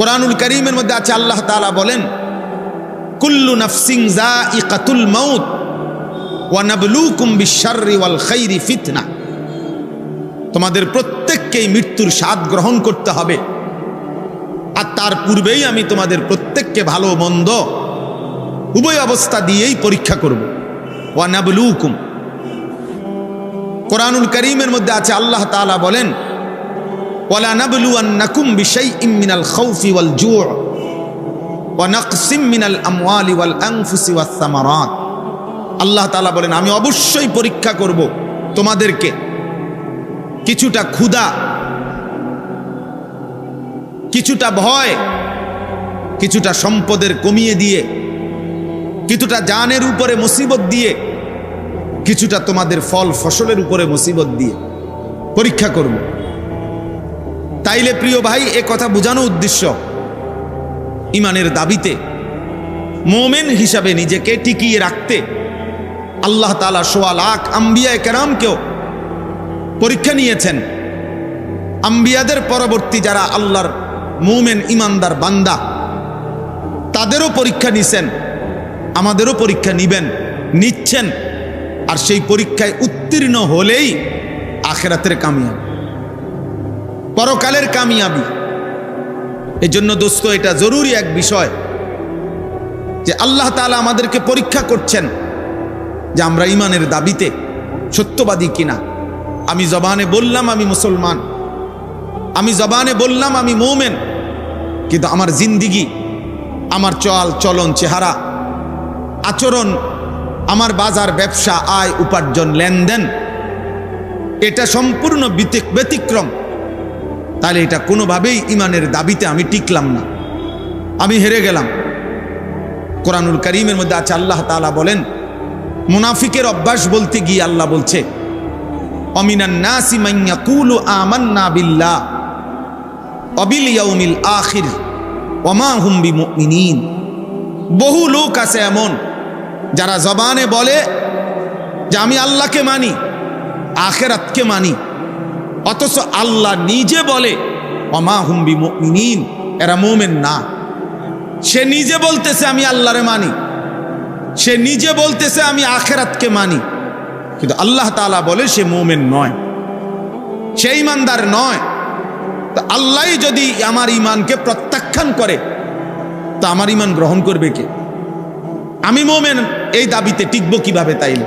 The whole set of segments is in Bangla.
কোরআনুল করিমের মধ্যে আছে, আল্লাহ তাআলা বলেন, কুল্লু নাফসিং জা ইকাতুল মৌত ওয়ানাবলুকুম বিশাররি ওয়াল খাইরি ফিতনা। তোমাদের প্রত্যেককেই মৃত্যুর স্বাদ গ্রহণ করতে হবে। আর তার পূর্বেই আমি তোমাদের প্রত্যেককে ভালো মন্দ উভয় অবস্থা দিয়েই পরীক্ষা করব। ওয়ানাবলুকুম কোরআনুল করিমের মধ্যে আছে, আল্লাহ তাআলা বলেন ওয়ালা নাবলুয়ান্নাকুম বিশাইইম মিনাল খাউফি ওয়াল জু' ওয়া নাকসিম মিনাল আমওয়ালি ওয়াল আনফুসি ওয়াস সামারাত। আল্লাহ তাআলা বলেন, আমি অবশ্যই পরীক্ষা করব তোমাদেরকে কিছুটা ক্ষুধা, কিছুটা ভয়, কিছুটা সম্পদের কমিয়ে দিয়ে, কিছুটা জানের উপরে মুসিবত দিয়ে, কিছুটা তোমাদের ফল ফসলের উপরে মুসিবত দিয়ে পরীক্ষা করব। তাইলে প্রিয় ভাই, এ কথা বোঝানো উদ্দেশ্য। ইমানের দাবিতে মোমেন হিসাবে নিজেকে টিকিয়ে রাখতে আল্লাহ তালা সোয়া লাখ আম্বিয়া কেরামকেও পরীক্ষা নিয়েছেন। আম্বিয়াদের পরবর্তী যারা আল্লাহর মোমেন ইমানদার বান্দা, তাদেরও পরীক্ষা নিছেন, আমাদেরও পরীক্ষা নিবেন, নিচ্ছেন, আর সেই পরীক্ষায় উত্তীর্ণ হলেই আখেরাতের কামিয়াবি। পরকালের কামিয়াবি। এই জন্য দোস্ত, এটা জরুরি এক বিষয় যে আল্লাহ তাআলা আমাদেরকে পরীক্ষা করছেন যে আমরা ইমানের দাবিতে সত্যবাদী কিনা। আমি জবানে বললাম আমি মুসলমান, আমি জবানে বললাম আমি মৌমেন, কিন্তু আমার জিন্দিগি, আমার চল, চলন, চেহারা, আচরণ, আমার বাজার, ব্যবসা, আয়, উপার্জন, লেনদেন, এটা সম্পূর্ণ ব্যতিক্রম। তাহলে এটা কোনোভাবেই ইমানের দাবিতে আমি টিকলাম না। আমি হেরে গেলাম। কোরআনুল করিমের মধ্যে আছে, আল্লাহ তাআলা বলেন, মুনাফিকের অভ্যাস বলতে গিয়ে আল্লাহ বলছে বহু লোক আছে এমন, যারা জবানে বলে যে আমি আল্লাহকে মানি, আখেরাতকে মানি। অথচ আল্লাহ নিজে বলে অমা হুম্বি মুমিনিন এরা মোমেন না। সে নিজে বলতেছে, আমি আল্লাহরে মানি। সে নিজে বলতেছে, আমি আখেরাতকে মানি। কিন্তু আল্লাহ তাআলা বলে, সে মোমেন নয়। সে ইমানদার নয়। তা আল্লাহ যদি আমার ইমানকে প্রত্যাখ্যান করে, তা আমার ইমান গ্রহণ করবে কে? আমি মোমেন, এই দাবিতে টিকবো কীভাবে তাইলে?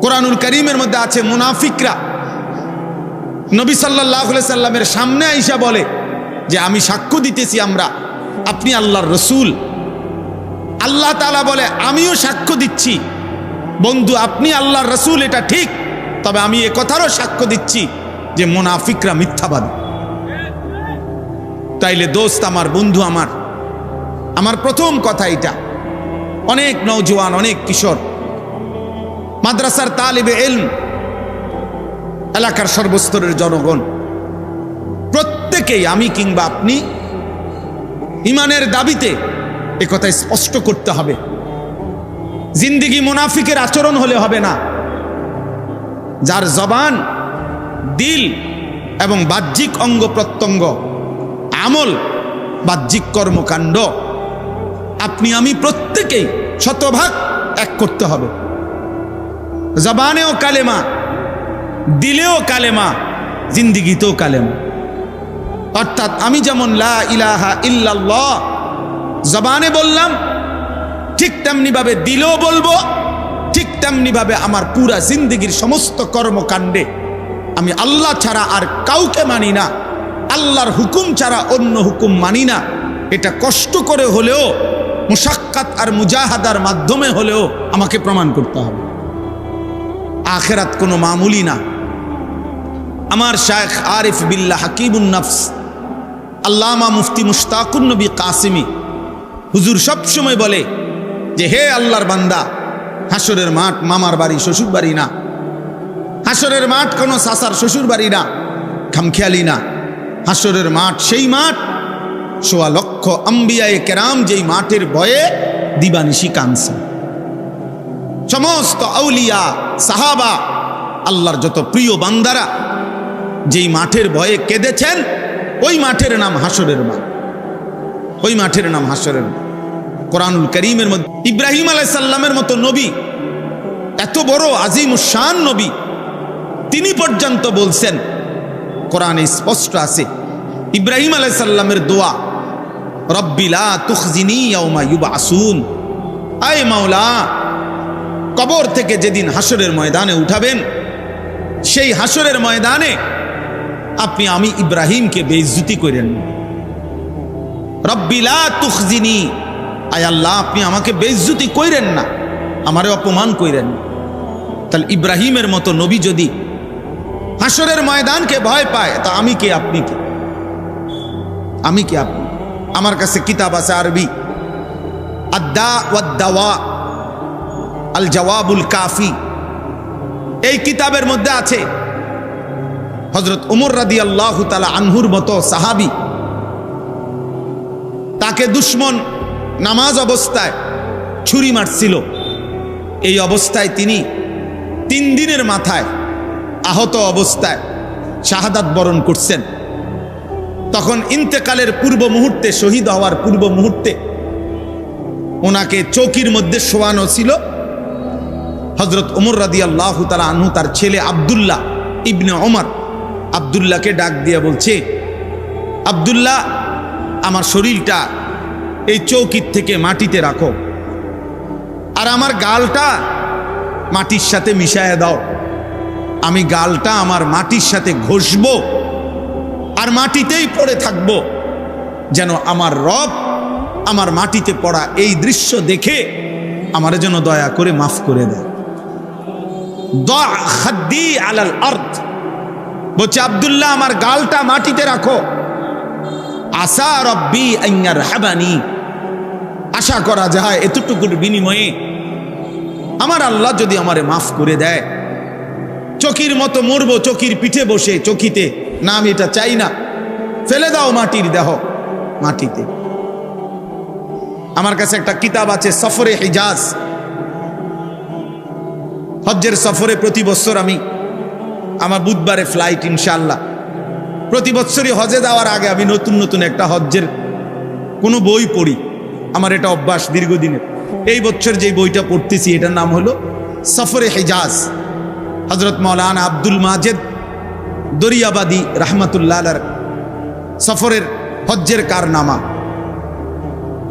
কোরআনুল করিমের মধ্যে আছে, মুনাফিকরা নবী সাল্লাহ সাল্লামের সামনে আইসা বলে যে আমি সাক্ষ্য দিতেছি আমরা, আপনি আল্লাহর রসুল। আল্লাহ তালা বলে, আমিও সাক্ষ্য দিচ্ছি। বন্ধু, আপনি আল্লাহর রসুল, এটা ঠিক। তবে আমি এ কথারও সাক্ষ্য দিচ্ছি যে মোনাফিকরা মিথ্যাবাদী। তাইলে দোস্ত আমার, বন্ধু আমার আমার প্রথম কথা এটা। অনেক নৌজওয়ান অনেক কিশোর। মাদ্রাসার তালিবে এলম এলাকার সর্বস্তরের জনগণ। প্রত্যেকেই আমি কিংবা আপনি ইমানের দাবিতে এ কথা স্পষ্ট করতে হবে। জিন্দিগি মুনাফিকের আচরণ হলে হবে না। যার জবান, দিল এবং বাহ্যিক অঙ্গ প্রত্যঙ্গ, আমল, বাহ্যিক কর্মকাণ্ড, আপনি, আমি প্রত্যেকেই শতভাগ এক করতে হবে। জবানেও কালেমা দিলেও কালেমা, জিন্দিগিতেও কালেমা। অর্থাৎ আমি যেমন লা ইলাহা ইল্লাল্লাহ জবানে বললাম, ঠিক তেমনি ভাবে দিলেও বলব, ঠিক তেমনি ভাবে আমার পুরা জিন্দিগির সমস্ত কর্মকাণ্ডে আমি আল্লাহ ছাড়া আর কাউকে মানি না, আল্লাহর হুকুম ছাড়া অন্য হুকুম মানি না। এটা কষ্ট করে হলেও মুসাক্কাত আর মুজাহাদার মাধ্যমে হলেও আমাকে প্রমাণ করতে হবে। আখেরাত কোনো মামুলি না। আমার শায়েখ আরিফ বিল্লাহ হাকিবুন নফস, আল্লামা মুফতি মুশতাকুন নবী কাসিমি হুজুর সবসময় বলে যে, হে আল্লাহর বান্দা হাসরের মাঠ মামার বাড়ি, শ্বশুর বাড়ি না। হাসরের মাঠ কোনো সাসার, শ্বশুর বাড়ি না। খামখেয়ালি না। হাসরের মাঠ সেই মাঠ, সোয়া লক্ষ আম্বিয়ায় কেরাম যেই মাঠের ভয়ে দিবানিশি কানছে। সমস্ত আউলিয়া, সাহাবা, আল্লাহর যত প্রিয় বান্দারা, যেই মাঠের ভয়ে কেঁদেছেন, ওই মাঠের নাম হাসরের মাঠ। ওই মাঠের নাম হাসরের মাঠ। কোরআনুল করিমের মধ্যে ইব্রাহিম আলাইসাল্লামের মতো নবী, এত বড় আজিম শান নবী, তিনি পর্যন্ত বলছেন, কোরআনে স্পষ্ট আছে, ইব্রাহিম আলাইসাল্লামের দোয়া রব্বিলা তুখজিনি ইউবাসুন। আয় মাওলা কবর থেকে যেদিন হাসরের ময়দানে উঠাবেন, সেই হাসরের ময়দানে আপনি, আমি ইব্রাহিমকে বেইজ্জুতি করেন। রব্বিলা তুখজিনি। আয় আল্লাহ, আপনি আমাকে বেইজ্জুতি কইরেন না, আমারে অপমান কইরেন তাহলে ইব্রাহিমের মতো নবী যদি হাসরের ময়দানকে ভয় পায়, তা আমি কে, আপনি কে? আমি কে, আপনি? আমার কাছে কিতাব আছে আরবি। আদা ওয়াদ্দাওয়া। আল জওয়াবুল কাফি। এই কিতাবের মধ্যে আছে হজরত উমর রাদি আল্লাহ তালা আনহুর মতো সাহাবি। তাকে দুশ্মন নামাজ অবস্থায় ছুরি মারছিল। এই অবস্থায় তিনি তিন দিনের মাথায় আহত অবস্থায় শাহাদাত বরণ করছেন। তখন ইন্তেকালের পূর্ব মুহূর্তে, শহীদ হওয়ার পূর্ব মুহূর্তে ওনাকে চৌকির মধ্যে শোয়ানো ছিল। হজরত ওমর রাদি আল্লাহ তালা আনহু, তার ছেলে আবদুল্লাহ ইবনে ওমর আবদুল্লাহকে ডাক দিয়ে বলছে, আবদুল্লাহ, আমার শরীরটা এই চৌকির থেকে মাটিতে রাখো আর আমার গালটা মাটির সাথে মিশায় দাও। আমি গালটা আমার মাটির সাথে ঘষব আর মাটিতেই পড়ে থাকব যেন আমার রব আমার মাটিতে পড়া এই দৃশ্য দেখে আমার যেন দয়া করে মাফ করে দেয়। আলাল আর্থ বলছে, আবদুল্লাহ, আমার গালটা মাটিতে রাখো। আসা রব্বি আইয়ার হাবানি। আশা করা যায় এতটুকুর বিনিময়ে আমার আল্লাহ যদি আমারে মাফ করে দেয়। চকির মতো মরবো, চকির পিঠে বসে, চকিতে। না, আমি এটা চাই না। ফেলে দাও মাটির দেহ মাটিতে। আমার কাছে একটা কিতাব আছে, সফরে হিজাজ। হজ্জের সফরে প্রতি বছর আমি আমার বুধবারে ফ্লাইট ইনশাল্লাহ প্রতি বছরই হজে যাওয়ার আগে আমি নতুন নতুন একটা হজ্জের কোনো বই পড়ি। আমার এটা অভ্যাস দীর্ঘদিনের। এই বছর যে বইটা পড়তেছি, এটার নাম হলো সফরে হেজাজ। হজরত মৌলানা আব্দুল মাজেদ দরিয়াবাদী রহমতুল্লাহ সফরের হজ্জের কারনামা।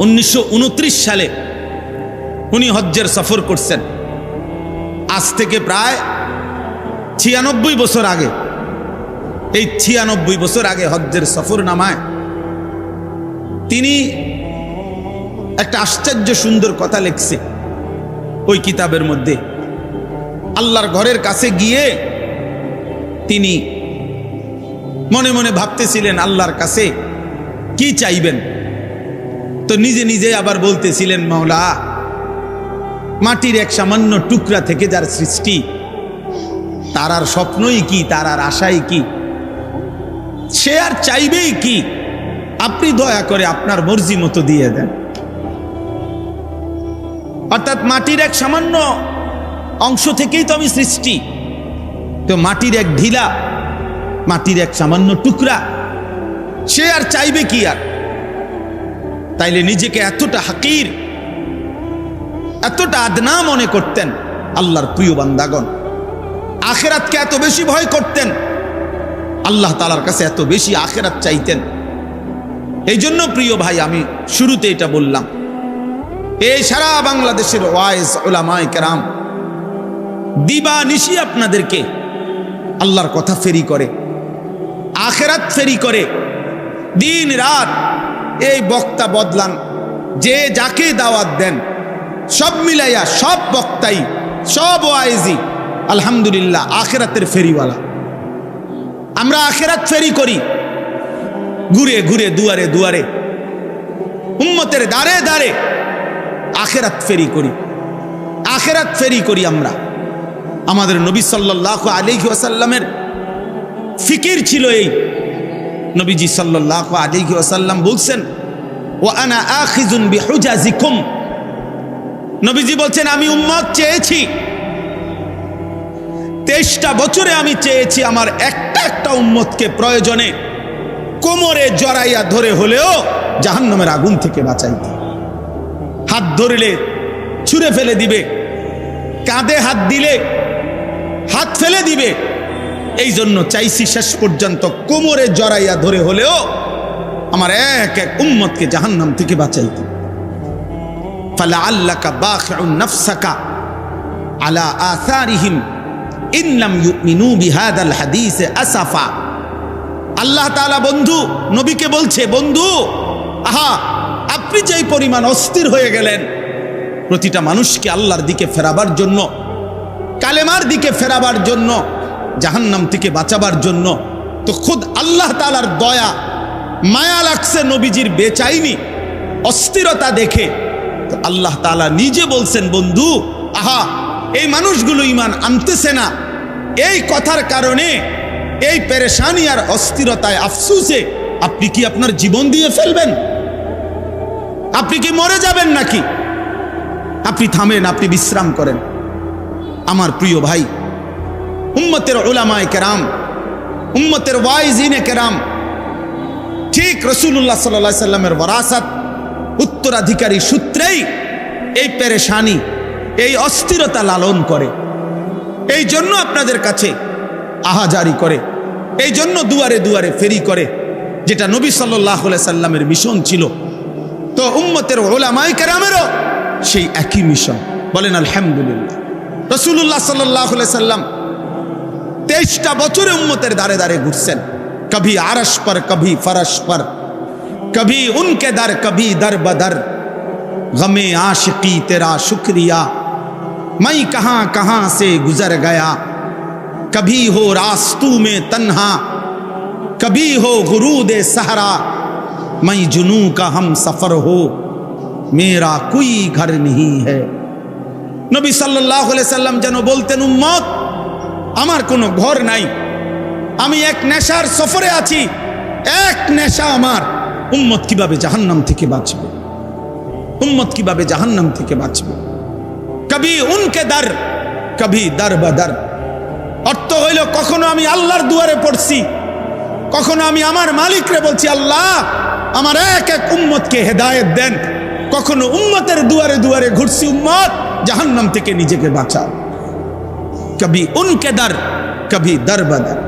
উনিশশো উনত্রিশ সালে উনি হজ্জের সফর করছেন। আজ থেকে প্রায় ছিয়ানব্বই বছর আগে, এই ছিয়ানব্বই বছর আগে হজ্জের সফর নামায় তিনি একটা আশ্চর্য সুন্দর কথা লিখছে ওই কিতাবের মধ্যে। আল্লাহর ঘরের কাছে গিয়ে তিনি মনে মনে ভাবতেছিলেন, আল্লাহর কাছে কি চাইবেন? তো নিজে নিজে আবার বলতেছিলেন মাওলা মাটির এক সামান্য টুকরা থেকে যার সৃষ্টি, তার আর স্বপ্নই কি, তার আর আশাই কি? সে আর চাইবেই কি? আপনি দয়া করে আপনার মর্জি মতো দিয়ে দেন। অর্থাৎ মাটির এক সামান্য অংশ থেকেই তো আমি সৃষ্টি। তো মাটির এক ঢিলা, মাটির এক সামান্য টুকরা, সে আর চাইবে কি আর? তাইলে নিজেকে এতটা হাকির এতটা আদনা মনে করতেন আল্লাহর প্রিয় বান্দাগণ। আখেরাতকে এত বেশি ভয় করতেন। আল্লাহ তালার কাছে এত বেশি আখেরাত চাইতেন। এই জন্য প্রিয় ভাই, আমি শুরুতে এটা বললাম। এই সারা বাংলাদেশের ওয়াইজ ওলামায় কেরাম, দিবা নিশি আপনাদেরকে আল্লাহর কথা ফেরি করে, আখেরাত ফেরি করে। দিন রাত এই বক্তা বদলান, যে যাকে দাওয়াত দেন সব মিলাইয়া, সব বক্তাই, সব ওয়াইজি, আলহামদুলিল্লাহ, আখেরাতের ফেরিওয়ালা। আমরা আখেরাত ফেরি করি। ঘুরে ঘুরে, দুয়ারে দুয়ারে, উম্মতের দাঁড়ে দাঁড়ে আখেরাত ফেরি করি। আখেরাত ফেরি করি আমরা। আমাদের নবী সাল্লাহ আলিহি আসাল্লামের ফিকির ছিল এই। নবীজি সাল্লাহ আলিহি আসাল্লাম বলছেন ও আনা আখিজুন বিহুজাজিকুম। নবীজি বলছেন, আমি উম্মত চেয়েছি। তেইশটা বছরে আমি চেয়েছি আমার একটা একটা উম্মতকে প্রয়োজনে কোমরে জড়াইয়া ধরে হলেও জাহান্নামের আগুন থেকে বাঁচাইতে। হাত ধরলে ছুঁড়ে ফেলে দিবে, কাঁধে হাত দিলে হাত ফেলে দিবে। এই জন্য চাইছি শেষ পর্যন্ত কোমরে জড়াইয়া ধরে হলেও আমার এক এক উম্মতকে জাহান্নাম থেকে বাঁচাইতে। ফালা আল্লাকা বাখিউন নাফসাকা আলা আসারিহিম ইনলাম ইউমিনু বিহাদাল হাদিসে আসাফা। আল্লাহ তাআলা বন্ধু, নবীকে বলছে, বন্ধু, আহা, আপনি যেই পরিমাণ অস্থির হয়ে গেলেন, প্রতিটা মানুষকে আল্লাহর দিকে ফেরাবার জন্য, কালেমার দিকে ফেরাবার জন্য, জাহান্নাম থেকে বাঁচাবার জন্য, তো খুদ আল্লাহ তালার দয়া, মায়া লাগছে নবীজির বেচাইনি, অস্থিরতা দেখে। আল্লাহ তালা নিজে বলছেন, বন্ধু, আহা, এই মানুষগুলো ইমান আনতেছে না। এই কথার কারণে, এই পেরেশানি আর অস্থিরতায় আফসুসে আপনি কি আপনার জীবন দিয়ে ফেলবেন? আপনি কি মরে যাবেন নাকি? আপনি থামেন, আপনি বিশ্রাম করেন। আমার প্রিয় ভাই, উম্মতের ওলামায় কেরাম, উম্মতের ওয়াইজিনে কেরাম, ঠিক রসুল্লাহ সাল্লা সাল্লামের বরাসাত উত্তরাধিকারী সূত্রেই এই পেরেশানি, এই অস্থিরতা লালন করে। এই জন্য আপনাদের কাছে আহাজারি করে। এই জন্য দুয়ারে দুয়ারে ফেরি করে, যেটা নবী সাল্লাহ সাল্লামের মিশন ছিল। তো উম্মতের ওলামাই কেরামেরও সেই একই মিশন। বলেন, আলহামদুলিল্লাহ। রসুল্লাহ সাল্লাহ সাল্লাম তেইশটা বছরে উম্মতের দাঁড়ে দাঁড়ে ঘুরছেন। কভি আরস পর, কভি ফরস পর কভি উনকে দর কভি দর বদর গমে आशिकी तेरा शुक्रिया मैं कहाँ कहाँ से गुजर गया कभी हो रास्तू में तन्हा कभी हो गुरूद सहरा मैं जुनू का हम सफर हो मेरा कोई घर नहीं है নবী সাল্লাহ সাল্লাম যেন বলতেন উম্মত আমার কোনো ঘর নাই আমি এক নেশার সফরে আছি এক নেশা আমার উম্মত কীভাবে জাহান্নাম থেকে বাঁচবে? উম্মত কীভাবে জাহান্নাম থেকে বাঁচবে? কবি উনকে দার, কবি দার বাদার অর্থ হইল, কখনো আমি আল্লাহর দুয়ারে পড়ছি, কখনো আমি আমার মালিকরে বলছি, আল্লাহ, আমার এক এক উম্মতকে হেদায়ত দেন। কখনো উম্মতের দুয়ারে দুয়ারে ঘুরছি, উম্মত, জাহান্নাম থেকে নিজেকে বাঁচাও। কবি উনকে দার, কবি দার বাদার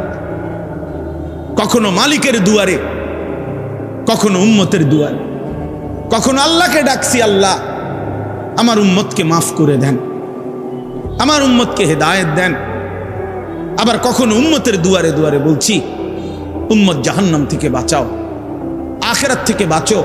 কখনো মালিকের দুয়ারে কখনো উম্মতের দোয়া কখনো আল্লাহকে ডাকছি, আল্লাহ, আমার উম্মতকে মাফ করে দেন। আমার উম্মতকে হেদায়ত দেন। আবার কখনো উম্মতের দুয়ারে দুয়ারে বলছি, উম্মত জাহান্নাম থেকে বাঁচাও, আখেরাত থেকে বাঁচো।